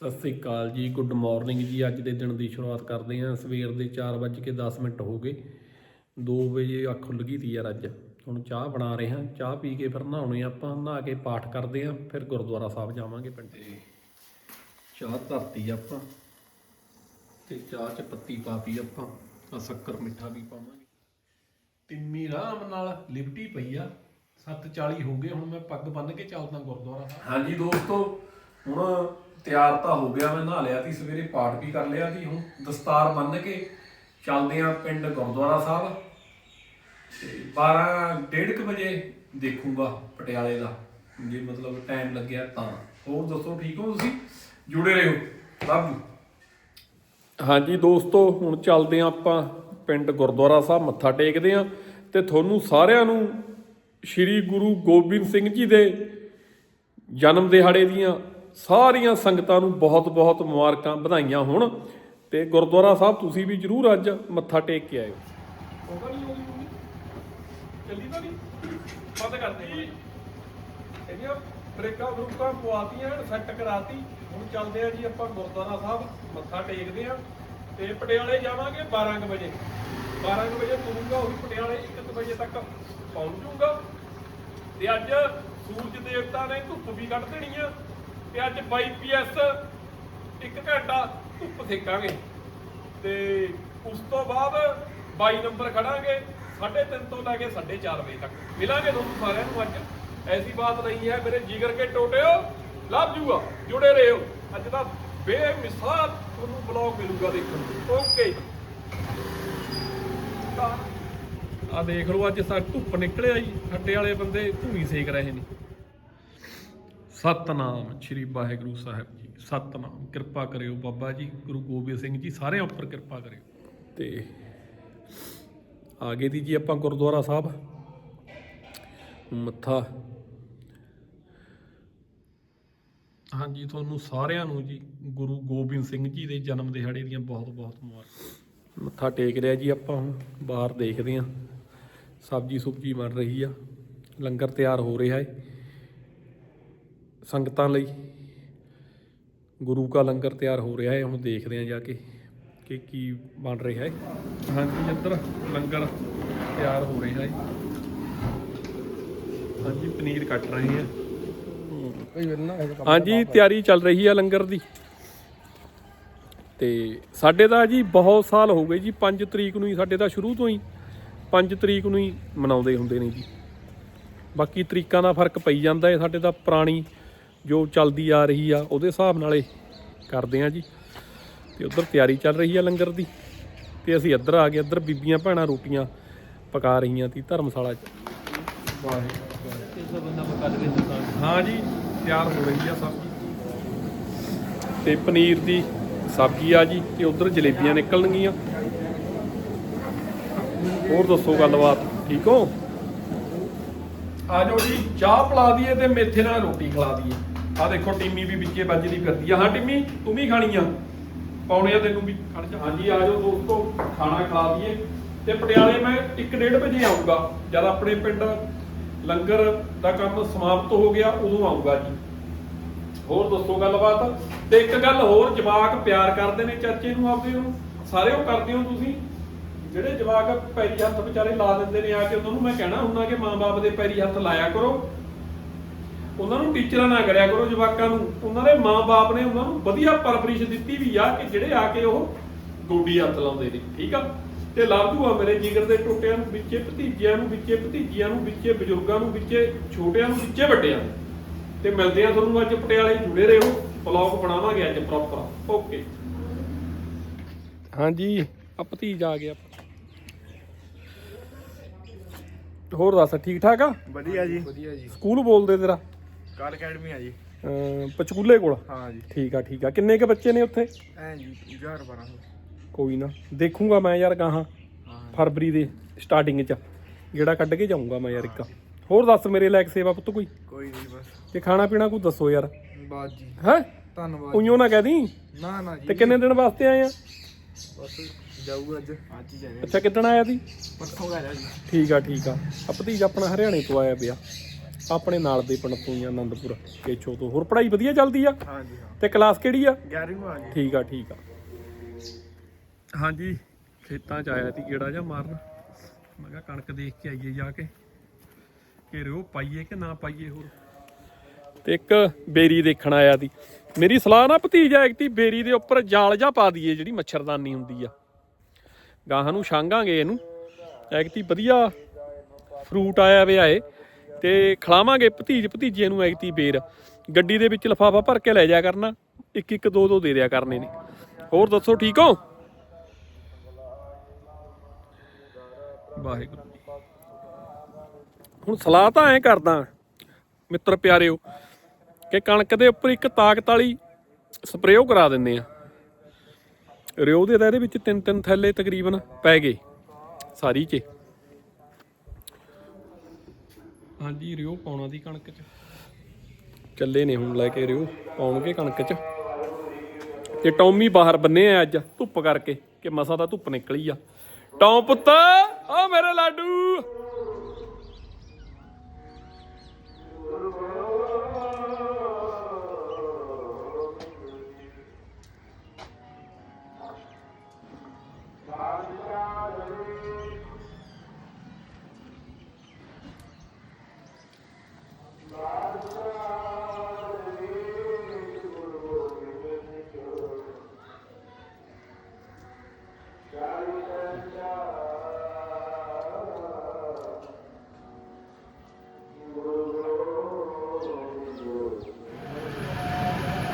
ਸਤਿ ਸ੍ਰੀ ਅਕਾਲ ਜੀ good morning ਜੀ। ਅੱਜ ਦੇ ਦਿਨ ਦੀ ਸ਼ੁਰੂਆਤ ਕਰਦੇ ਹਾਂ। ਸਵੇਰ ਦੇ 4:10 ਮਿੰਟ ਹੋ ਗਏ। 2 ਵਜੇ ਅੱਖ ਖੁੱਲ ਗਈ ਤੀ ਯਾਰ ਅੱਜ। ਹੁਣ ਚਾਹ ਬਣਾ ਰਹੇ। ਹਾਂ ਚਾਹ ਪੀ ਕੇ ਫਿਰ ਨਹਾਉਣੇ ਆਪਾਂ। ਨਹਾ ਕੇ ਪਾਠ ਕਰਦੇ ਹਾਂ ਫਿਰ ਗੁਰਦੁਆਰਾ ਸਾਹਿਬ ਜਾਵਾਂਗੇ ਪਿੰਡ। ਚਾਹ ਧਰਤੀ ਆਪਾਂ ਤੇ ਚਾਹ ਚ ਪੱਤੀ ਪਾਤੀ ਆਪਾਂ। ਆ ਸ਼ੱਕਰ ਮਿੱਠਾ ਵੀ ਪਾਵਾਂਗੇ। ਤਿੰਮੀ ਆਰਾਮ ਨਾਲ ਲਿਪਟੀ ਪਈ ਆ। 7:40 ਹੋ ਗਏ। ਹੁਣ ਮੈਂ ਪੱਗ ਬੰਨ ਕੇ ਚੱਲਦਾ ਗੁਰਦੁਆਰਾ ਸਾਹਿਬ। ਹਾਂਜੀ ਦੋਸਤੋ ਹੁਣ ਤਿਆਰ ਤਾਂ ਹੋ ਗਿਆ, ਮੈਂ ਨਹਾ ਲਿਆ ਸੀ, ਸਵੇਰੇ ਪਾਠ ਵੀ ਕਰ ਲਿਆ ਸੀ ਹੁਣ। ਦਸਤਾਰ ਬੰਨ ਕੇ ਚੱਲਦੇ ਆਂ ਪਿੰਡ ਗੁਰਦੁਆਰਾ ਸਾਹਿਬ। ਤੇ 12 ਡੇਢ ਕੁ ਵਜੇ ਦੇਖੂਗਾ ਪਟਿਆਲੇ ਦਾ। ਜੇ ਮਤਲਬ ਟਾਈਮ ਲੱਗਿਆ ਤਾਂ। ਹੋਰ ਦੱਸੋ, ਠੀਕ ਹੋ ਤੁਸੀਂ? ਜੁੜੇ ਰਹੋ। Love you. ਹਾਂਜੀ ਦੋਸਤੋ, ਹੁਣ ਚੱਲਦੇ ਆਂ ਆਪਾਂ ਪਿੰਡ ਗੁਰਦੁਆਰਾ ਸਾਹਿਬ, ਮੱਥਾ ਟੇਕਦੇ ਆਂ ਤੇ ਤੁਹਾਨੂੰ ਸਾਰਿਆਂ ਨੂੰ ਸ੍ਰੀ ਗੁਰੂ ਗੋਬਿੰਦ ਸਿੰਘ ਜੀ ਦੇ ਜਨਮ ਦਿਹਾੜੇ ਦੀਆਂ ਸਾਰੀਆਂ ਸੰਗਤਾਂ ਨੂੰ ਬਹੁਤ-ਬਹੁਤ ਮੁਬਾਰਕਾਂ ਵਧਾਈਆਂ ਹੋਣ ਤੇ ਗੁਰਦੁਆਰਾ ਸਾਹਿਬ ਤੁਸੀਂ ਵੀ ਜਰੂਰ ਅੱਜ ਮੱਥਾ ਟੇਕ ਕੇ ਆਇਓ। ਚੱਲੀ ਤਾਂ ਨਹੀਂ ਬੰਦ ਕਰਦੀ ਇਹਦੀਆਂ ਬ੍ਰੇਕਾਂ ਬਰੂਕਾਂ ਪਵਾਤੀਆਂ ਸੈੱਟ ਕਰਾਤੀ ਹੁਣ ਚੱਲਦੇ ਆ ਜੀ ਆਪਾਂ ਗੁਰਦੁਆਰਾ ਸਾਹਿਬ ਮੱਥਾ ਟੇਕਦੇ ਆ ਤੇ ਪਟਿਆਲੇ ਜਾਵਾਂਗੇ 12 ਕੁ ਵਜੇ 12 ਕੁ ਵਜੇ ਤੁਰੂੰਗਾ ਉਹੀ ਪਟਿਆਲੇ 1 ਵਜੇ ਤੱਕ ਪਹੁੰਚੂਗਾ ਤੇ ਅੱਜ ਸੂਰਜ ਦੇਵਤਾ ਨੇ ਧੁੱਪ ਵੀ ਕੱਢ ਦੇਣੀ ਆ। ਤੇ ਅੱਜ 22 ਪੀਐਸ 1 ਘੰਟਾ ਧੁੱਪ ਸੇਕਾਂਗੇ। ਤੇ ਉਸ ਤੋਂ ਬਾਅਦ 22 ਨੰਬਰ ਖੜਾਂਗੇ 3:30 ਤੋਂ ਲੈ ਕੇ 4:30 ਵਜੇ ਤੱਕ। ਮਿਲਾਂਗੇ ਤੁਹਾਨੂੰ ਸਾਰਿਆਂ ਨੂੰ ਅੱਜ। ਐਸੀ ਬਾਤ ਨਹੀਂ ਹੈ, ਮੇਰੇ ਜਿਗਰ ਕੇ ਟੋਟਿਓ ਲੱਭ ਜੂਗਾ ਜੁੜੇ ਰਹੋ। ਅੱਜ ਦਾ ਬੇਮਿਸਾਲ ਤੁਹਾਨੂੰ ਬਲੌਗ ਮਿਲੂਗਾ ਦੇਖਣ ਨੂੰ। ਓਕੇ ਆ ਦੇਖ ਲਓ, ਅੱਜ ਸਾ ਧੁੱਪ ਨਿਕਲਿਆ ਜੀ। ਖੱਡੇ ਵਾਲੇ ਬੰਦੇ ਧੂਈ ਸੇਕ ਰਹੇ ਨੇ। ਸਤਨਾਮ ਸ੍ਰੀ ਵਾਹਿਗੁਰੂ ਸਾਹਿਬ ਜੀ। ਸਤਨਾਮ, ਕਿਰਪਾ ਕਰਿਓ ਬਾਬਾ ਜੀ, ਗੁਰੂ ਗੋਬਿੰਦ ਸਿੰਘ ਜੀ, ਸਾਰਿਆਂ ਉੱਪਰ ਕਿਰਪਾ ਕਰਿਓ। ਤੇ ਆ ਗਏ ਦੀ ਜੀ ਆਪਾਂ ਗੁਰਦੁਆਰਾ ਸਾਹਿਬ। ਮੱਥਾ। ਹਾਂਜੀ, ਤੁਹਾਨੂੰ ਸਾਰਿਆਂ ਨੂੰ ਜੀ, ਗੁਰੂ ਗੋਬਿੰਦ ਸਿੰਘ ਜੀ ਦੇ ਜਨਮ ਦਿਹਾੜੇ ਦੀਆਂ ਬਹੁਤ ਬਹੁਤ ਮੁਬਾਰਕਾਂ। ਮੱਥਾ ਟੇਕ ਰਿਹਾ ਜੀ ਆਪਾਂ ਹੁਣ, ਬਾਹਰ ਦੇਖਦੇ ਆਂ ਸਬਜੀ ਸੁਬਜੀ ਬਣ ਰਹੀ ਆ। ਲੰਗਰ ਤਿਆਰ ਹੋ ਰਿਹਾ ਹੈ ਸੰਗਤਾਂ ਲਈ ਗੁਰੂ ਕਾ ਲੰਗਰ ਤਿਆਰ ਹੋ ਰਿਹਾ ਹੈ, ਹੁਣ ਦੇਖਦੇ ਹਾਂ ਜਾ ਕੇ ਕਿ ਕੀ ਬਣ ਰਿਹਾ ਹੈ। ਹਾਂਜੀ ਇੱਧਰ ਲੰਗਰ ਤਿਆਰ ਹੋ ਰਿਹਾ ਹੈ। ਹਾਂਜੀ, ਪਨੀਰ ਕੱਟ ਰਹੇ ਆ ਹਾਂਜੀ, ਤਿਆਰੀ ਚੱਲ ਰਹੀ ਆ ਲੰਗਰ ਦੀ। ਤੇ ਸਾਡੇ ਦਾ ਜੀ ਬਹੁਤ ਸਾਲ ਹੋ ਗਏ ਜੀ 5 ਤਰੀਕ ਨੂੰ ਹੀ ਸਾਡੇ ਦਾ ਸ਼ੁਰੂ ਤੋਂ ਹੀ 5 ਤਰੀਕ ਨੂੰ ਹੀ ਮਨਾਉਂਦੇ ਹੁੰਦੇ ਨੇ ਜੀ। ਬਾਕੀ ਤਰੀਕਾਂ ਦਾ ਫ਼ਰਕ ਪਈ ਜਾਂਦਾ ਹੈ, ਸਾਡੇ ਦਾ ਪੁਰਾਣੀ ਜੋ ਚੱਲਦੀ ਆ ਰਹੀ ਆ, ਉਹਦੇ ਹਿਸਾਬ ਨਾਲ ਇਹ ਕਰਦੇ ਆ ਜੀ। ਤੇ ਉਧਰ ਤਿਆਰੀ ਚੱਲ ਰਹੀ ਆ ਲੰਗਰ ਦੀ। ਤੇ ਅਸੀਂ ਇੱਧਰ ਆ ਗਏ, ਇੱਧਰ ਬੀਬੀਆਂ ਭੈਣਾਂ ਰੋਟੀਆਂ ਪਕਾ ਰਹੀਆਂ ਸੀ ਧਰਮਸ਼ਾਲਾ 'ਚ। ਹਾਂ ਜੀ, ਤਿਆਰ ਹੋ ਰਹੀ ਆ ਸਬਜ਼ੀ। ਤੇ ਪਨੀਰ ਦੀ ਸਬਜ਼ੀ ਆ ਜੀ, ਤੇ ਉਧਰ ਜਲੇਬੀਆਂ ਨਿਕਲਣਗੀਆਂ। ਹੋਰ ਦੱਸੋ ਗੱਲਬਾਤ, ਠੀਕ ਹੋ? ਆ ਜਾਓ ਜੀ, ਚਾਹ ਪਿਲਾ ਦਈਏ ਤੇ ਮੇਥੇ ਨਾਲ ਰੋਟੀ ਖਿਲਾ ਦਈਏ। ਆ ਦੇਖੋ, ਟਿੰਮੀ ਵੀ ਵਿੱਚੇ ਵੱਜਦੀ ਫਿਰਦੀ ਆ। ਹਾਂ, ਟਿੰਮੀ, ਤੂੰ ਵੀ ਖਾਣੀ ਆ। ਪਾਉਣੇ ਆ ਤੈਨੂੰ ਵੀ। ਖੜ ਜਾ। ਹਾਂਜੀ, ਆ ਜਾਓ ਦੋਸਤੋ, ਖਾਣਾ ਖਿਲਾ ਦਈਏ ਤੇ ਪਟਿਆਲੇ ਮੈਂ 1:30 ਵਜੇ ਆਊਂਗਾ। ਜਦ ਆਪਣੇ ਪਿੰਡ ਲੰਗਰ ਦਾ ਕੰਮ ਸਮਾਪਤ ਹੋ ਗਿਆ, ਉਦੋਂ ਆਊਂਗਾ ਜੀ। ਹੋਰ ਦੱਸੋ ਗੱਲਬਾਤ? ਤੇ ਇੱਕ ਗੱਲ ਹੋਰ, ਜਵਾਕ ਪਿਆਰ ਕਰਦੇ ਨੇ ਚਾਚੇ ਨੂੰ, ਆਪਦੇ ਨੂੰ। ਸਾਰੇ ਉਹ ਕਰਦੇ ਹੋ ਤੁਸੀਂ? ਜਿਹੜੇ ਜਵਾਕ ਪੈਰੀ ਹੱਥ ਵਿਚਾਰੇ ਲਾ ਦਿੰਦੇ ਨੇ ਆ ਕੇ, ਉਹਨਾਂ ਨੂੰ ਮੈਂ ਕਹਿਣਾ ਹੁੰਦਾ ਕਿ ਮਾਂ-ਬਾਪ ਦੇ ਪੈਰੀ ਹੱਥ ਲਾਇਆ ਕਰੋ। ਉਹਨਾਂ ਨੂੰ ਟੀਚਰਾਂ ਨਾ ਕਰਿਆ ਕਰੋ ਜਵਾਕਾਂ ਨੂੰ। ਉਹਨਾਂ ਦੇ ਮਾਂ-ਬਾਪ ਨੇ ਉਹਨਾਂ ਨੂੰ ਵਧੀਆ ਪਰਵਰਿਸ਼ ਦਿੱਤੀ ਵੀ ਆ ਕਿ ਜਿਹੜੇ ਆ ਕੇ ਉਹ ਗੋਡੀ ਹੱਥ ਲਾਉਂਦੇ ਨੇ ਠੀਕ ਆ? ਤੇ ਲਾਭੂ ਆ ਮੇਰੇ ਜਿਗਰ ਦੇ ਟੋਟਿਆਂ ਨੂੰ ਵਿੱਚੇ ਭਤੀਜਿਆਂ ਨੂੰ ਵਿੱਚੇ ਭਤੀਜੀਆਂ ਨੂੰ ਵਿੱਚੇ ਬਜ਼ੁਰਗਾਂ ਨੂੰ ਵਿੱਚੇ ਛੋਟਿਆਂ ਨੂੰ ਵਿੱਚੇ ਵੱਡਿਆਂ ਨੂੰ। ਤੇ ਮਿਲਦੇ ਆ ਤੁਹਾਨੂੰ ਅੱਜ ਪਟਿਆਲੇ ਜੁੜੇ ਰਹੋ। ਬਲੌਗ ਬਣਾਵਾਂਗੇ ਅੱਜ ਪ੍ਰੋਪਰ ਓਕੇ ਹਾਂਜੀ। ਆ ਭਤੀਜ ਆ ਗਿਆ। ਹੋਰ ਦੱਸ ਠੀਕ ਠਾਕ ਆ? ਵਧੀਆ ਜੀ। ਵਧੀਆ ਜੀ। ਸਕੂਲ ਬੋਲਦੇ ਤੇਰਾ? ਕਾਰ ਅਕੈਡਮੀ ਆ ਜੀ। ਅਮ ਪਚਕੂਲੇ ਕੋਲ? ਹਾਂ ਜੀ। ਠੀਕ ਆ ਠੀਕ ਆ। ਕਿੰਨੇ ਕ ਬੱਚੇ ਨੇ ਉੱਥੇ? ਐ ਜੀ 1000 1200 ਕੋਈ ਨਾ ਦੇਖੂੰਗਾ ਮੈਂ ਯਾਰ ਗਾਹਾਂ ਹਾਂ ਫਰਵਰੀ ਦੇ ਸਟਾਰਟਿੰਗ ਚ। ਜਿਹੜਾ ਕੱਢ ਕੇ ਜਾਊਂਗਾ ਮੈਂ ਯਾਰ ਇੱਕ। ਹੋਰ ਦੱਸ ਮੇਰੇ ਲਾਇਕ ਸੇਵਾ ਪੁੱਤ ਕੋਈ? ਕੋਈ ਨਹੀਂ ਬਸ। ਜੇ ਖਾਣਾ ਪੀਣਾ ਕੋਈ ਦੱਸੋ ਯਾਰ। ਬਾਤ ਜੀ। ਹੈ? ਧੰਨਵਾਦ ਉਈਓ ਨਾ ਕਹਿ ਦੀ ਨਾ ਨਾ ਜੀ। ਤੇ ਕਿੰਨੇ ਦਿਨ ਵਾਸਤੇ ਆਏ ਆ? ਬਸ ਜਾਊ ਅੱਜ। ਅੱਜ ਹੀ ਜਾਣੇ। ਅੱਛਾ ਕਿੱਦਣ ਆਇਆ ਸੀ? ਪਰਸੋਂ ਆ ਜੀ ਠੀਕ ਆ ਠੀਕ ਆ। ਆ ਭਤੀਜਾ ਆਪਣਾ ਹਰਿਆਣੇ ਤੋਂ ਆਇਆ ਪਿਆ। ਆਪਣੇ ਨਾਲ ਦੇ ਪਿੰਡ ਤੋਂ ਹੀ ਆ, ਆਨੰਦਪੁਰ ਕੇਚੋ ਤੋਂ। ਹੋਰ ਪੜ੍ਹਾਈ ਵਧੀਆ ਚੱਲਦੀ ਆ? ਹਾਂਜੀ ਹਾਂ। ਤੇ ਕਲਾਸ ਕਿਹੜੀ ਆ? 11ਵੀਂ ਆ ਗਈ। ਠੀਕ ਆ ਠੀਕ ਆ। ਹਾਂਜੀ ਖੇਤਾਂ 'ਚ ਆਇਆ ਸੀ ਗੇੜਾ ਜਾਂ ਮਾਰਨ। ਮੈਂ ਕਿਹਾ ਕਣਕ ਦੇਖ ਕੇ ਆਈਏ ਜਾ ਕੇ। ਕਿ ਰਿਓ ਪਾਈਏ ਕਿ ਨਾ ਪਾਈਏ ਹੋਰ? ਤੇ ਇੱਕ ਬੇਰੀ ਦੇਖਣ ਆਇਆ ਸੀ। ਮੇਰੀ ਸਲਾਹ ਨਾ ਭਤੀਜਾ ਇੱਕ ਤੀ ਬੇਰੀ ਦੇ ਉੱਪਰ ਜਾਲ ਜਾ ਪਾ ਦਈਏ ਜਿਹੜੀ ਮੱਛਰਦਾਨੀ ਹੁੰਦੀ ਆ। ਗਾਹਾਂ ਨੂੰ ਛਾਂਗਾਂਗੇ ਇਹਨੂੰ। ਐਕਤੀ ਵਧੀਆ ਫਰੂਟ ਆਇਆ ਵੇ ਆਏ। ਤੇ ਖਿਲਾਵਾਂਗੇ ਭਤੀਜ ਭਤੀਜੇ ਨੂੰ ਐਕਤੀ ਬੇਰ ਗੱਡੀ ਦੇ ਵਿੱਚ ਲਫਾਫਾ ਭਰ ਕੇ ਲੈ ਜਾਇਆ ਕਰਨਾ, ਇੱਕ ਇੱਕ ਦੋ ਦੋ ਦੇ ਦਿਆ ਕਰਨੇ ਨੇ। ਹੋਰ ਦੱਸੋ, ਠੀਕ ਹੋ? ਵਾਹਿਗੁਰੂ। ਹੁਣ ਸਲਾਹ ਤਾਂ ਐ ਕਰਦਾ, ਮਿੱਤਰ ਪਿਆਰਿਓ, ਕਿ ਕਣਕ ਦੇ ਉੱਪਰ ਇੱਕ ਤਾਕਤ ਵਾਲੀ ਸਪਰੇਅ ਕਰਾ ਦਿੰਦੇ ਆ। ਰਿਓ ਦੇ ਤਾਂ ਇਹਦੇ ਵਿੱਚ ਤਿੰਨ ਤਿੰਨ ਥੈਲੇ ਤਕਰੀਬਨ ਪੈ ਗਏ, ਸਾਰੀ ਚ। ਹਾਂਜੀ, ਰਿਓ ਪਾਉਣਾ ਦੀ ਕਣਕ ਚ। ਚੱਲੇ ਨੇ ਹੁਣ ਲੈ ਕੇ ਰਿਓ, ਪਾਉਣਗੇ ਕਣਕ ਚ। ਤੇ ਟੌਮੀ ਬਾਹਰ ਬੰਨੇ ਆ ਅੱਜ, ਧੁੱਪ ਕਰਕੇ, ਕਿ ਮਸਾ ਤਾਂ ਧੁੱਪ ਨਿਕਲੀ ਆ। ਟੌਮ ਪੁੱਤ ਆ ਮੇਰੇ ਲਾਡੂ!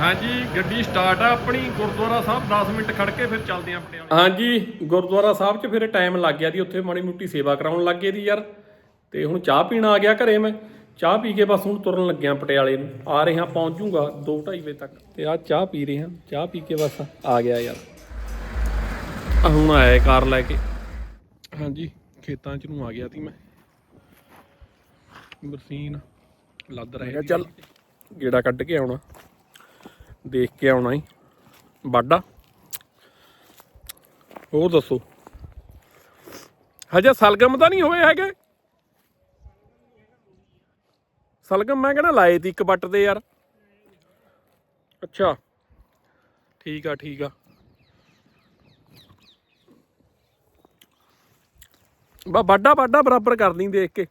ਹਾਂਜੀ ਗੱਡੀ ਸਟਾਰਟ ਆ ਆਪਣੀ ਗੁਰਦੁਆਰਾ ਸਾਹਿਬ 10 ਮਿੰਟ ਖੜ ਕੇ ਫਿਰ ਚੱਲਦੇ ਆਂ ਪਟਿਆਲੇ ਹਾਂਜੀ ਗੁਰਦੁਆਰਾ ਸਾਹਿਬ 'ਚ ਫਿਰ ਟਾਈਮ ਲੱਗ ਗਿਆ ਦੀ ਉੱਥੇ ਮਾੜੀ ਮੁੱਟੀ ਸੇਵਾ ਕਰਾਉਣ ਲੱਗ ਗਏ ਦੀ ਯਾਰ। ਤੇ ਹੁਣ ਚਾਹ ਪੀਣ ਆ ਗਿਆ ਘਰੇ ਮੈਂ। ਚਾਹ ਪੀ ਕੇ ਬਸ ਹੁਣ ਤੁਰਨ ਲੱਗਿਆ ਪਟਿਆਲੇ ਨੂੰ। ਆ ਰਿਹਾ ਪਹੁੰਚ ਜੂਗਾ 2:30 ਵਜੇ ਤੱਕ। ਤੇ ਆ ਚਾਹ ਪੀ ਰਹੇ ਹਾਂ ਚਾਹ ਪੀ ਕੇ ਬਸ ਆ ਗਿਆ ਯਾਰ। ਆ ਹੁਣ ਆਇਆ ਕਾਰ ਲੈ ਕੇ। ਹਾਂਜੀ ਖੇਤਾਂ 'ਚ ਨੂੰ ਆ ਗਿਆ ਸੀ ਮੈਂ। ਬਰਸੀਨ ਲੱਦ ਰਿਹਾ ਚੱਲ ਗੇੜਾ ਕੱਢ ਕੇ ਆਉਣਾ। ਦੇਖ ਕੇ ਆਉਣਾ ਹੀ ਬਾਡਾ ਹੋਰ ਦੱਸੋ? ਹਜੇ ਸਲਗਮ ਤਾਂ ਨਹੀਂ ਹੋਏ ਹੈਗੇ। ਸਲਗਮ ਮੈਂ ਕਹਿੰਦਾ ਲਾਏ ਤੀ ਇੱਕ ਬੱਟ ਤੇ ਯਾਰ। ਅੱਛਾ, ਠੀਕ ਆ ਠੀਕ ਆ। ਬਾ ਬਾਡਾ ਬਾਡਾ ਬਰਾਬਰ ਕਰ ਲਈ ਦੇਖ ਕੇ।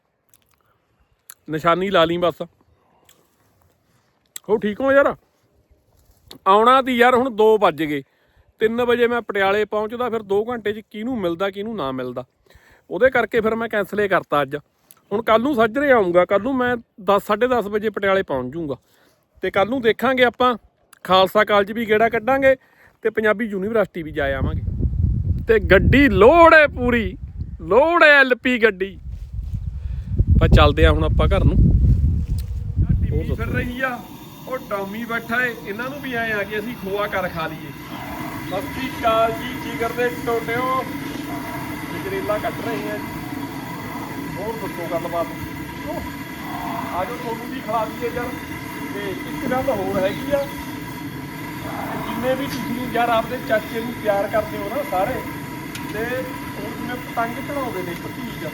ਨਿਸ਼ਾਨੀ ਲਾ ਲਈ ਬਸ। ਹੋ ਠੀਕ ਹੋ ਯਾਰ? ਆਉਣਾ ਦੀ ਯਾਰ, ਹੁਣ 2 ਵੱਜ ਗਏ। 3 ਵਜੇ ਮੈਂ ਪਟਿਆਲੇ ਪਹੁੰਚਦਾ, ਫਿਰ 2 ਘੰਟੇ 'ਚ ਕਿਹਨੂੰ ਮਿਲਦਾ, ਕਿਹਨੂੰ ਨਾ ਮਿਲਦਾ। ਉਹਦੇ ਕਰਕੇ ਫਿਰ ਮੈਂ ਕੈਨਸਲ ਹੀ ਕਰਤਾ ਅੱਜ। ਹੁਣ ਕੱਲ ਨੂੰ ਸੱਜਰੇ ਆਉਂਗਾ ਕੱਲ ਨੂੰ ਮੈਂ 10 10:30 ਵਜੇ ਪਟਿਆਲੇ ਪਹੁੰਚ ਜਾਊਂਗਾ। ਤੇ ਕੱਲ ਨੂੰ ਦੇਖਾਂਗੇ ਆਪਾਂ, ਖਾਲਸਾ ਕਾਲਜ ਵੀ ਗੇੜਾ ਕੱਢਾਂਗੇ ਤੇ ਪੰਜਾਬੀ ਯੂਨੀਵਰਸਿਟੀ ਵੀ ਜਾ ਆਵਾਂਗੇ। ਤੇ ਗੱਡੀ ਲੋੜ ਹੈ ਪੂਰੀ, ਲੋੜ ਹੈ ਐਲਪੀ ਗੱਡੀ। ਆਪਾਂ ਚੱਲਦੇ ਆ ਹੁਣ ਆਪਾਂ ਘਰ ਨੂੰ। ਟੀਵੀ ਫਿਰ ਰਹੀ ਆ। ਉਹ ਟੌਮੀ ਬੈਠਾ ਏ, ਇਹਨਾਂ ਨੂੰ ਵੀ ਆਏ ਆ ਕਿ ਅਸੀਂ ਖੋਆ ਕਰ ਖਾ ਲਈਏ। ਸਤਿ ਸ਼੍ਰੀ ਅਕਾਲ ਜੀ ਕੀ ਕਰਦੇ ਟੋਟਿਓ। ਜਗਰੇਲਾ ਕੱਟ ਰਹੇ ਆ। ਹੋਰ ਦੱਸੋ ਗੱਲਬਾਤ। ਉਹ ਆਜੋ ਤੁਹਾਨੂੰ ਵੀ ਖਿਲਾ ਦਈਏ ਯਾਰ। ਤੇ ਇੱਕ ਗੱਲ ਹੋਰ ਹੈਗੀ ਆ। ਜਿੰਨੇ ਵੀ ਤੁਸੀਂ ਯਾਰ ਆਪਦੇ ਚਾਚੇ ਨੂੰ ਪਿਆਰ ਕਰਦੇ ਹੋ ਨਾ ਸਾਰੇ, ਤੇ ਹੁਣ ਜਿਵੇਂ ਪਤੰਗ ਚੜਾਉਂਦੇ ਨੇ ਭਤੀਜ।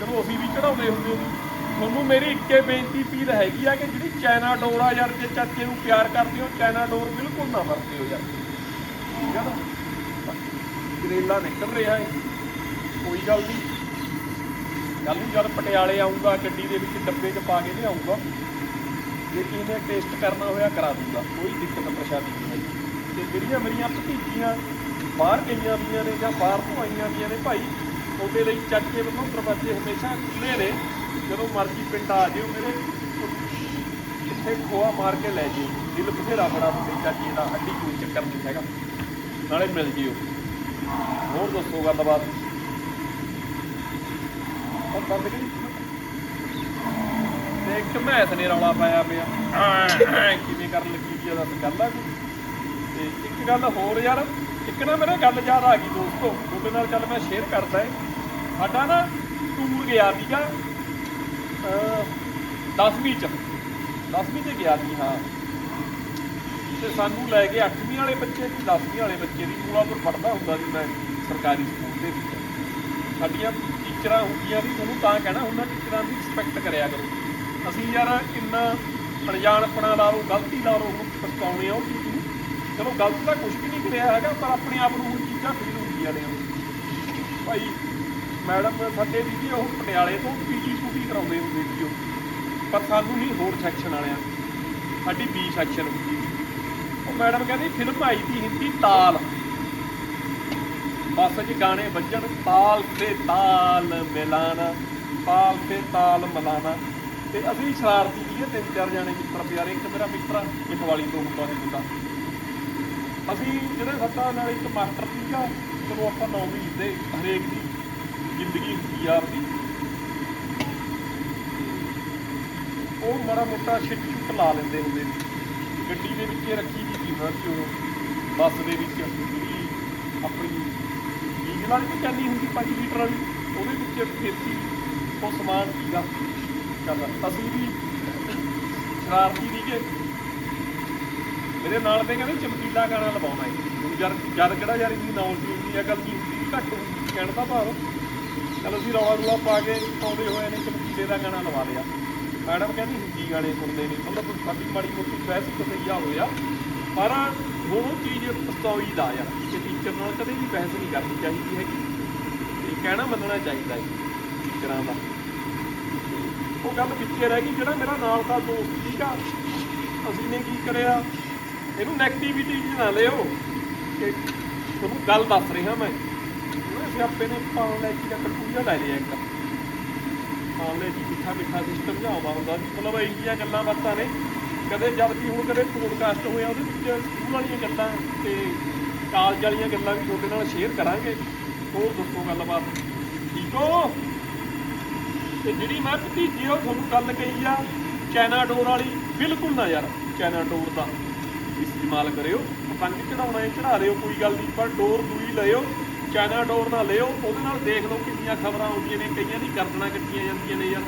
ਚਲੋ, ਅਸੀਂ ਵੀ ਚੜਾਉਂਦੇ ਹੁੰਦੇ ਸੀ। ਤੁਹਾਨੂੰ ਮੇਰੀ ਇੱਕੇ ਬੇਨਤੀ ਪੀਰ ਹੈਗੀ ਆ ਕਿ ਜਿਹੜੀ ਚਾਈਨਾ ਡੋਰ ਆ ਯਾਰ ਜੇ ਚਾਚੇ ਨੂੰ ਪਿਆਰ ਕਰਦੇ ਹੋ ਚਾਈਨਾ ਡੋਰ ਬਿਲਕੁਲ ਨਾ ਵਰਤਿਓ ਯਾਰ। ਠੀਕ ਆ ਨਾ? ਗਰੇਲਾ ਨਿਕਲ ਰਿਹਾ ਹੈ ਕੋਈ ਗੱਲ ਨਹੀਂ। ਕੱਲ ਨੂੰ ਜਦ ਪਟਿਆਲੇ ਆਉਂਗਾ ਗੱਡੀ ਦੇ ਵਿੱਚ ਡੱਬੇ 'ਚ ਪਾ ਕੇ ਲਿਆਉਂਗਾ ਜੇ ਕਿਸੇ ਨੇ ਟੇਸਟ ਕਰਨਾ ਹੋਇਆ ਕਰਾ ਦੂੰਗਾ। ਕੋਈ ਦਿੱਕਤ ਪਰੇਸ਼ਾਨੀ ਨਹੀਂ ਹੈ ਤੇ ਜਿਹੜੀਆਂ ਮੇਰੀਆਂ ਭਤੀਜੀਆਂ ਬਾਹਰ ਗਈਆਂ ਵੀਆਂ ਨੇ ਜਾਂ ਬਾਹਰ ਤੋਂ ਆਈਆਂ ਵੀਆਂ ਨੇ ਭਾਈ, ਉਹਦੇ ਲਈ ਚੱਕ ਕੇ ਵੱਲੋਂ ਦਰਵਾਜ਼ੇ ਹਮੇਸ਼ਾ ਖੁੱਲੇ ਨੇ। ਜਦੋਂ ਮਰਜ਼ੀ ਪਿੰਡ ਆ ਜਿਓ ਮੇਰੇ। ਇੱਥੇ ਖੋਆ ਮਾਰ ਕੇ ਲੈ ਜਿਓ। ਦਿਲ ਬਥੇਰਾ ਬੜਾ ਤੁਹਾਡੇ ਚਾਚੇ ਦਾ ਹੱਡੀ ਕੋਈ ਚੱਕਰ ਨਹੀਂ ਹੈਗਾ। ਨਾਲੇ ਮਿਲ ਜਿਓ। ਹੋਰ ਦੱਸੋ ਗੱਲਬਾਤ ਉਹ ਬੰਦ ਕਰੀ। ਤੇ ਇੱਕ ਮੈਸ ਨੇ ਰੌਲਾ ਪਾਇਆ ਪਿਆ। ਕਿਵੇਂ ਕਰਨ ਲੱਗੀ ਜੀ ਦੱਸ ਗੱਲ ਆ ਕੋਈ ਤੇ ਇੱਕ ਗੱਲ ਹੋਰ ਯਾਰ, ਇੱਕ ਨਾ ਮੇਰੇ ਗੱਲ ਯਾਦ ਆ ਗਈ ਦੋਸਤੋ। ਤੁਹਾਡੇ ਨਾਲ ਚੱਲ ਮੈਂ ਸ਼ੇਅਰ ਕਰਦਾ ਏ। ਸਾਡਾ ਨਾ ਟੂਰ ਗਿਆ ਸੀਗਾ। 10ਵੀਂ ਚ। 10ਵੀਂ ਤੇ ਗਿਆ ਸੀ, ਹਾਂ। ਤੇ ਸਾਨੂੰ ਲੈ ਕੇ 8ਵੀਂ ਵਾਲੇ ਬੱਚੇ ਦੀ 10ਵੀਂ ਵਾਲੇ ਬੱਚੇ ਦੀ ਮੂਲਾਪੁਰ ਪੜਦਾ ਹੁੰਦਾ ਸੀ ਮੈਂ ਸਰਕਾਰੀ ਸਕੂਲ ਦੇ ਵਿੱਚ। ਸਾਡੀਆਂ ਟੀਚਰਾਂ ਹੁੰਦੀਆਂ ਵੀ ਤੁਹਾਨੂੰ ਤਾਂ ਕਹਿਣਾ ਉਹਨਾਂ ਟੀਚਰਾਂ ਦੀ ਰਿਸਪੈਕਟ ਕਰਿਆ ਕਰੋ। ਅਸੀਂ ਯਾਰ ਇੰਨਾ ਅਣਜਾਣਪਣਾ ਲਾ ਲਓ ਗਲਤੀ ਲਾ ਲਓ ਉਹਨੂੰ ਪਛਤਾਉਣੇ ਆ, ਉਹ ਚੀਜ਼ ਨੂੰ। ਚਲੋ ਗਲਤ ਤਾਂ ਕੁਝ ਵੀ ਨਹੀਂ ਕਰਿਆ ਹੈਗਾ, ਪਰ ਆਪਣੇ ਆਪ ਨੂੰ ਉਹ ਚੀਜ਼ਾਂ ਫੀਲ ਹੁੰਦੀਆਂ ਨੇ। ਭਾਈ ਮੈਡਮ ਸਾਡੇ ਦੀ ਜੀ, ਉਹ ਪਟਿਆਲੇ ਤੋਂ ਪੀਟੀ ਪੂਟੀ ਕਰਾਉਂਦੇ ਹੁੰਦੇ ਸੀ ਉਹ। ਪਰ ਸਾਨੂੰ ਨਹੀਂ ਹੋਰ ਸੈਕਸ਼ਨ ਵਾਲਿਆਂ ਸਾਡੀ ਬੀ ਸੈਕਸ਼ਨ ਹੁੰਦੀ ਉਹ ਮੈਡਮ ਕਹਿੰਦੀ, ਫਿਲਮ ਆਈ ਸੀ ਹਿੰਦੀ ਤਾਲ। ਬੱਸ 'ਚ ਗਾਣੇ ਵੱਜਣ, ਤਾਲ ਤੇ ਤਾਲ ਮਿਲਾਣਾ, ਤਾਲ ਤੇ ਤਾਲ ਮਿਲਾਣਾ। ਤੇ ਅਸੀਂ ਸ਼ਰਾਰਤੀ ਸੀਗੇ, ਤਿੰਨ ਚਾਰ ਜਾਣੇ ਮਿੱਤਰ ਪਿਆਰੇ। ਇੱਕ ਮੇਰਾ ਮਿੱਤਰ ਇਕਵਾਲੀ ਤੋਂ ਹੁੰਦਾ ਸੀ ਮੁੰਡਾ ਅਸੀਂ ਜਿਹੜੇ ਸੱਤਾ ਨਾਲ ਇੱਕ ਮਾਸਟਰ ਸੀਗਾ ਚਲੋ ਆਪਾਂ ਨੌਂ ਵੀ ਦੇ ਹਰੇਕ ਦੀ ਜ਼ਿੰਦਗੀ ਹੁੰਦੀ ਉਹ ਮਾੜਾ ਮੋਟਾ ਛਿੱਟ ਛੁੱਟ ਲਾ ਲੈਂਦੇ ਹੁੰਦੇ ਸੀ। ਗੱਡੀ ਦੇ ਵਿੱਚ ਹੀ ਰੱਖੀ ਵੀ ਸੀ ਉਹ ਬੱਸ ਦੇ ਵਿੱਚ ਜਿਹੜੀ ਆਪਣੀ ਡੀਜ਼ਲ ਵਾਲੀ ਵੀ ਕੈਨੀ ਹੁੰਦੀ 5 ਲੀਟਰ ਵਾਲੀ। ਉਹਦੇ ਵਿੱਚ ਖੇਤੀ, ਉਹ ਸਮਾਨ ਸੀਗਾ। ਚੱਲ ਅਸੀਂ ਵੀ ਸ਼ਰਾਰਤੀ ਸੀਗੇ। ਮੇਰੇ ਨਾਲ ਦੇ ਕਹਿੰਦੇ ਚਮਕੀਲਾ ਗਾਣਾ ਲਵਾਉਣਾ ਹੈ ਹੁਣ ਜਦ ਜਦ ਕਿਹੜਾ ਯਾਰ ਇੰਨੀ ਨੌਲੇਜ ਹੁੰਦੀ ਹੈ ਗੱਲ ਨਹੀਂ ਹੁੰਦੀ, ਘੱਟ ਹੁੰਦੀ, ਕਹਿਣ ਦਾ ਭਾਵ। ਚਲ ਅਸੀਂ ਰੌਲਾ ਰੂਲਾ ਪਾ ਕੇ ਆਉਂਦੇ ਹੋਏ ਨੇ ਚਮਕੀਲੇ ਦਾ ਗਾਣਾ ਲਵਾ ਲਿਆ। ਮੈਡਮ ਕਹਿੰਦੀ ਹਿੰਦੀ ਗਾਣੇ ਸੁਣਦੇ ਨਹੀਂ ਮਤਲਬ ਸਾਡੀ ਮਾੜੀ ਮੋਟੀ ਬਹਿਸ ਕਸਈਆ ਹੋਇਆ। ਪਰ ਹੁਣ ਉਹ ਚੀਜ਼ ਪਛਤਾਈ ਦਾ ਯਾਰ, ਕਿ ਟੀਚਰ ਨਾਲ ਕਦੇ ਵੀ ਬਹਿਸ ਨਹੀਂ ਕਰਨੀ ਚਾਹੀਦੀ ਹੈਗੀ। ਇਹ ਕਹਿਣਾ ਮੰਨਣਾ ਚਾਹੀਦਾ ਹੈ ਟੀਚਰਾਂ ਦਾ। ਉਹ ਗੱਲ ਪਿੱਛੇ ਰਹਿ ਗਈ, ਜਿਹੜਾ ਮੇਰਾ ਨਾਲ ਦਾ ਦੋਸਤ ਸੀਗਾ, ਅਸੀਂ ਨੇ ਕੀ ਕਰਿਆ? ਇਹਨੂੰ ਨੈਗੇਟਿਵਿਟੀ 'ਚ ਨਾ ਲਿਓ। ਕਿ ਤੁਹਾਨੂੰ ਗੱਲ ਦੱਸ ਰਿਹਾ ਮੈਂ। ਸਿਆਪੇ ਨੇ ਪਾਣ ਲੈ ਕੇ ਕੱਟੂ ਜਿਹਾ ਲੈ ਲਿਆ ਇੱਕ। ਪਾਣ ਲੈ ਜੀ ਮਿੱਠਾ ਮਿੱਠਾ ਸਿਸਟਮ ਜਿਹਾ ਹੁੰਦਾ। ਸੀ ਮਤਲਬ ਇਹ ਜਿਹੀਆਂ ਗੱਲਾਂ ਬਾਤਾਂ ਨੇ। ਕਦੇ ਜਦ ਵੀ ਹੁਣ ਕਦੇ ਪੋਡਕਾਸਟ ਹੋਇਆ, ਉਹਦੇ ਵਿੱਚ ਸਕੂਲ ਵਾਲੀਆਂ ਗੱਲਾਂ ਤੇ ਕਾਲਜ ਵਾਲੀਆਂ ਗੱਲਾਂ ਵੀ ਤੁਹਾਡੇ ਨਾਲ ਸ਼ੇਅਰ ਕਰਾਂਗੇ। ਹੋਰ ਦੱਸੋ ਗੱਲਬਾਤ। ਠੀਕ ਹੋ? ਤੇ ਜਿਹੜੀ ਮੈਂ ਭਤੀਜੀ ਉਹ ਤੁਹਾਨੂੰ ਗੱਲ ਕਹੀ ਆ ਚਾਈਨਾ ਡੋਰ ਵਾਲੀ। ਬਿਲਕੁਲ ਨਾ ਯਾਰ ਚਾਈਨਾ ਡੋਰ ਦਾ ਇਸਤੇਮਾਲ ਕਰਿਓ। ਪਤੰਗ ਚੜਾਉਣਾ ਹੈ ਚੜਾ ਲਿਓ ਕੋਈ ਗੱਲ ਨਹੀਂ। ਪਰ ਡੋਰ ਦੂਈ ਲਿਓ ਚਾਈਨਾ ਡੋਰ ਨਾ ਲਿਓ, ਉਹਦੇ ਨਾਲ ਦੇਖ ਲਓ ਕਿੰਨੀਆਂ ਖਬਰਾਂ ਆਉਂਦੀਆਂ ਨੇ, ਕਈਆਂ ਦੀ ਗਰਦਨਾਂ ਕੱਟੀਆਂ ਜਾਂਦੀਆਂ ਨੇ ਯਾਰ।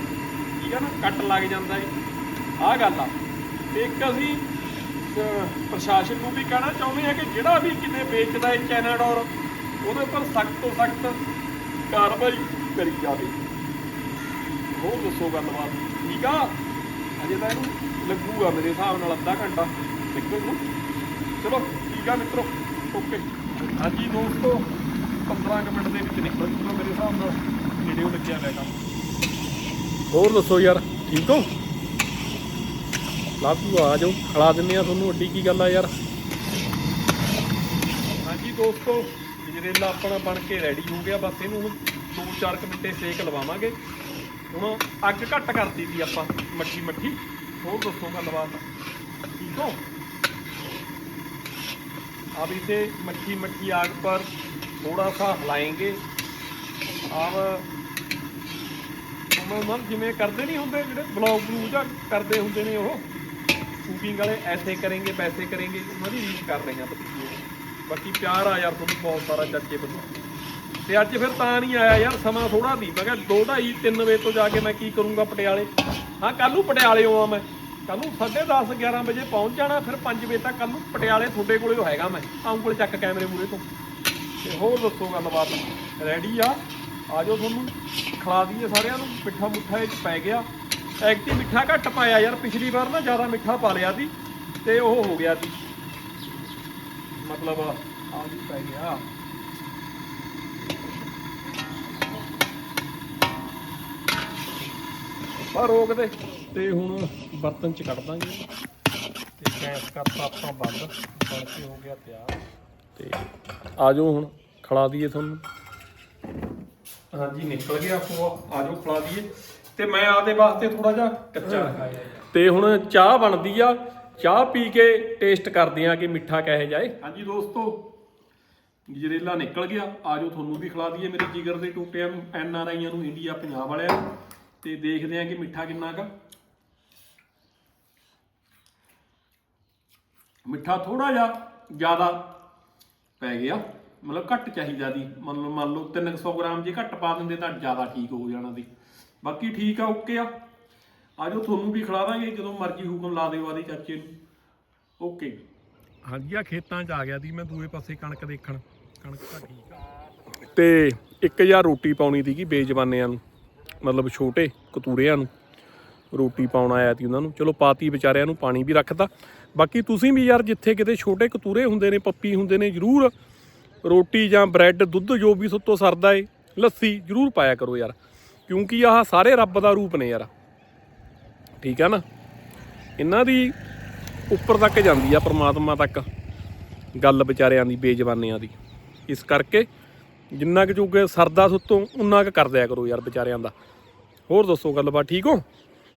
ਠੀਕ ਆ ਨਾ, ਕੱਟ ਲੱਗ ਜਾਂਦਾ ਹੈ ਆਹ ਗੱਲ ਆ। ਇੱਕ ਅਸੀਂ ਪ੍ਰਸ਼ਾਸਨ ਨੂੰ ਵੀ ਕਹਿਣਾ ਚਾਹੁੰਦੇ ਆ ਕਿ ਜਿਹੜਾ ਵੀ ਕਿਤੇ ਵੇਚਦਾ ਹੈ ਚਾਈਨਾ ਡੋਰ, ਉਹਦੇ ਉੱਪਰ ਸਖਤ ਤੋਂ ਸਖਤ ਕਾਰਵਾਈ ਕਰੀ ਜਾਵੇ। ਹੋਰ ਦੱਸੋ ਗੱਲਬਾਤ। ਠੀਕ ਆ? ਅਜੇ ਤਾਂ ਇਹਨੂੰ ਲੱਗੂਗਾ ਮੇਰੇ ਹਿਸਾਬ ਨਾਲ ਅੱਧਾ ਘੰਟਾ। ਨਿਕਲ। ਨੂੰ ਚਲੋ, ਠੀਕ ਆ ਮਿੱਤਰੋ। ਓਕੇ। ਹਾਂਜੀ ਦੋਸਤੋ। 15 ਮਿੰਟ ਦੇ ਵਿੱਚ ਨਿਕਲ ਜੂਗਾ ਮੇਰੇ ਹਿਸਾਬ ਨਾਲ। ਹੋਰ ਦੱਸੋ ਯਾਰ ਠੀਕ ਹੋ? ਲਾਭੂ ਆ ਜਾਓ ਖੜਾ ਦਿੰਨੇ ਆ ਤੁਹਾਨੂੰ ਅੱਡੀ ਕੀ ਗੱਲ ਆ ਯਾਰ। ਹਾਂਜੀ ਦੋਸਤੋ ਗਜਰੇਲਾ ਆਪਣਾ ਬਣ ਕੇ ਰੈਡੀ ਹੋ ਗਿਆ। ਬਸ ਇਹਨੂੰ 2-4 ਮਿੰਟੇ ਸੇਕ ਲਵਾਵਾਂਗੇ। ਹੁਣ ਅੱਗ ਘੱਟ ਕਰਤੀ ਸੀ ਆਪਾਂ ਮੱਠੀ ਮੱਠੀ। ਹੋਰ ਦੱਸੋ ਗੱਲਬਾਤ। ਠੀਕ ਹੋ? ਵੀ ਤੇ ਮੱਠੀ ਮੱਠੀ ਆਗ ਪਰ थोड़ा सा हिलाएंगे और ਮਨ ਜਿਵੇਂ ਕਰਦੇ ਨਹੀਂ ਹੁੰਦੇ, ਜਿਹੜੇ ਬਲੌਗ ਬਲੂ ਜਾਂ ਕਰਦੇ ਹੁੰਦੇ ਨੇ ਉਹ। ਸ਼ੂਟਿੰਗ ਵਾਲੇ ਐਸੇ ਕਰਾਂਗੇ, ਪੈਸੇ ਕਰਾਂਗੇ, ਉਹਨਾਂ ਦੀ ਰੀਚ ਕਰ ਰਹੇ ਆ ਬਾਕੀ ਪਿਆਰ ਆ ਯਾਰ, ਤੁਹਾਨੂੰ ਬਹੁਤ ਸਾਰਾ ਚਾਚੇ ਵੱਲੋਂ। ਤੇ ਅੱਜ ਫਿਰ ਤਾਂ ਨਹੀਂ ਆਇਆ ਯਾਰ, ਸਮਾਂ ਥੋੜਾ ਸੀ। ਮੈਂ ਕਿਹਾ 2:30 3 ਵਜੇ ਤੋਂ ਜਾ ਕੇ ਮੈਂ ਕੀ ਕਰੂੰਗਾ ਪਟਿਆਲੇ? ਹਾਂ ਕੱਲ ਨੂੰ ਪਟਿਆਲੇ ਆਵਾਂ ਮੈਂ। ਕੱਲ ਨੂੰ 10:30 11 ਵਜੇ ਪਹੁੰਚ ਜਾਣਾ, ਫਿਰ 5 ਵਜੇ ਤੱਕ ਕੱਲ ਨੂੰ ਪਟਿਆਲੇ ਤੁਹਾਡੇ ਕੋਲੇ ਹੋਏਗਾ ਮੈਂ ਆਉਂ ਕੋਲ ਚੱਕ ਕੈਮਰੇ ਮੂਰੇ ਤੋਂ। ਤੇ ਹੋਰ ਦੱਸੋ ਗੱਲਬਾਤ। ਰੈਡੀ ਆ? ਆ ਤੁਹਾਨੂੰ। ਖਿਲਾ ਦਈਏ ਸਾਰਿਆਂ ਨੂੰ। ਮਿੱਠਾ ਮੁੱਠਾ ਇਹ 'ਚ ਪੈ ਗਿਆ। ਐਕਟੀ ਮਿੱਠਾ ਘੱਟ ਪਾਇਆ ਯਾਰ। ਪਿਛਲੀ ਵਾਰ ਨਾ ਜ਼ਿਆਦਾ ਮਿੱਠਾ ਪਾ ਲਿਆ ਸੀ ਤੇ ਉਹ ਹੋ ਗਿਆ ਸੀ। ਮਤਲਬ ਆ ਜੀ ਪੈ ਗਿਆ। ਆ ਰੋਕ ਦੇ। ਤੇ ਹੁਣ ਬਰਤਨ ਚ ਕੱਢ ਦਾਂਗੇ। ਤੇ ਗੈਸ ਕਰਤਾ ਆਪਾਂ ਬੰਦ। ਬਣ ਕੇ ਹੋ ਗਿਆ ਤਿਆਰ। ਤੇ ਆ ਜਾਓ ਹੁਣ ਖਿਲਾ ਦਈਏ ਤੁਹਾਨੂੰ। ਹਾਂਜੀ ਨਿਕਲ ਗਿਆ ਖੋਆ। ਆ ਜਾਓ ਖਿਲਾ ਦਈਏ। ਤੇ ਮੈਂ ਆਦੇ ਵਾਸਤੇ ਥੋੜਾ ਜਿਹਾ ਕੱਚਾ ਰਖਾਇਆ ਤੇ ਹੁਣ ਚਾਹ ਬਣਦੀ ਆ। ਚਾਹ ਪੀ ਕੇ ਟੇਸਟ ਕਰਦੇ ਆ ਕਿ ਮਿੱਠਾ ਕਹੇ ਜਾਏ ਹਾਂਜੀ ਦੋਸਤੋ ਗਜਰੇਲਾ ਨਿਕਲ ਗਿਆ। ਆ ਜਾਓ ਤੁਹਾਨੂੰ ਵੀ ਖਿਲਾ ਦਈਏ। ਮੇਰੇ ਜਿਗਰ ਦੇ ਟੋਟਿਆਂ ਨੂੰ ਐਨ ਆਰ ਆਈਆਂ ਨੂੰ ਇੰਡੀਆ ਪੰਜਾਬ ਵਾਲਿਆਂ ਨੂੰ। ਤੇ ਦੇਖਦੇ ਆ ਕਿ ਮਿੱਠਾ ਕਿੰਨਾ ਕਾ ਮਿੱਠਾ ਥੋੜਾ ਜਿਹਾ ਜ਼ਿਆਦਾ ਪੈ ਗਿਆ। ਮਤਲਬ ਘੱਟ ਚਾਹੀਦਾ ਦੀ ਮੰਨ ਲਓ ਮੰਨ ਲਓ 300 ਗ੍ਰਾਮ ਜੇ ਘੱਟ ਪਾ ਦਿੰਦੇ ਤਾਂ ਜ਼ਿਆਦਾ ਠੀਕ ਹੋ ਜਾਣਾ ਸੀ। ਬਾਕੀ ਠੀਕ ਆ ਓਕੇ ਆ। ਆਜੋ ਤੁਹਾਨੂੰ ਵੀ ਖਿਲਾ ਦਾਂਗੇ ਜਦੋਂ ਮਰਜ਼ੀ ਹੁਕਮ ਲਾ ਦਿਓ ਆਦੇ ਚਾਚੇ ਨੂੰ। ਓਕੇ। ਹਾਂਜੀ ਆ ਖੇਤਾਂ 'ਚ ਆ ਗਿਆ ਦੀ ਮੈਂ ਦੂਏ ਪਾਸੇ ਕਣਕ ਦੇਖਣ। ਕਣਕ ਤਾਂ ਠੀਕ ਆ। ਤੇ ਇੱਕ ਹਜ਼ਾਰ ਰੋਟੀ ਪਾਉਣੀ ਸੀਗੀ ਬੇਜਵਾਨਿਆਂ ਨੂੰ। ਮਤਲਬ ਛੋਟੇ ਕਤੂਰਿਆਂ ਨੂੰ। ਰੋਟੀ ਪਾਉਣ ਆਇਆ ਸੀ ਉਹਨਾਂ ਨੂੰ। ਚਲੋ ਪਾਤੀ ਵਿਚਾਰਿਆਂ ਨੂੰ, ਪਾਣੀ ਵੀ ਰੱਖਦਾ ਬਾਕੀ ਤੁਸੀਂ ਵੀ ਯਾਰ ਜਿੱਥੇ ਕਿਤੇ ਛੋਟੇ ਕਤੂਰੇ ਹੁੰਦੇ ਨੇ, ਪੱਪੀ ਹੁੰਦੇ ਨੇ, ਜਰੂਰ ਰੋਟੀ ਜਾਂ ਬ੍ਰੈਡ, ਦੁੱਧ ਜੋ ਵੀ ਸੁੱਤੋ ਸਰਦਾ ਏ, ਲੱਸੀ ਜਰੂਰ ਪਾਇਆ ਕਰੋ ਯਾਰ। ਕਿਉਂਕਿ ਆਹ ਸਾਰੇ ਰੱਬ ਦਾ ਰੂਪ ਨੇ ਯਾਰ। ਠੀਕ ਆ ਨਾ? ਇਹਨਾਂ ਦੀ ਉੱਪਰ ਤੱਕ ਜਾਂਦੀ ਆ ਪ੍ਰਮਾਤਮਾ ਤੱਕ ਗੱਲ ਵਿਚਾਰਿਆਂ ਦੀ, ਬੇਜ਼ਬਾਨਿਆਂ ਦੀ। ਇਸ ਕਰਕੇ ਜਿੰਨਾ ਕੁ ਜੋਗੇ ਸਰਦਾ ਸੁੱਤੋਂ, ਉਨਾ ਕੁ ਕਰ ਦਿਆ ਕਰੋ ਯਾਰ ਵਿਚਾਰਿਆਂ ਦਾ। ਹੋਰ ਦੱਸੋ ਗੱਲਬਾਤ, ਠੀਕ ਹੋ?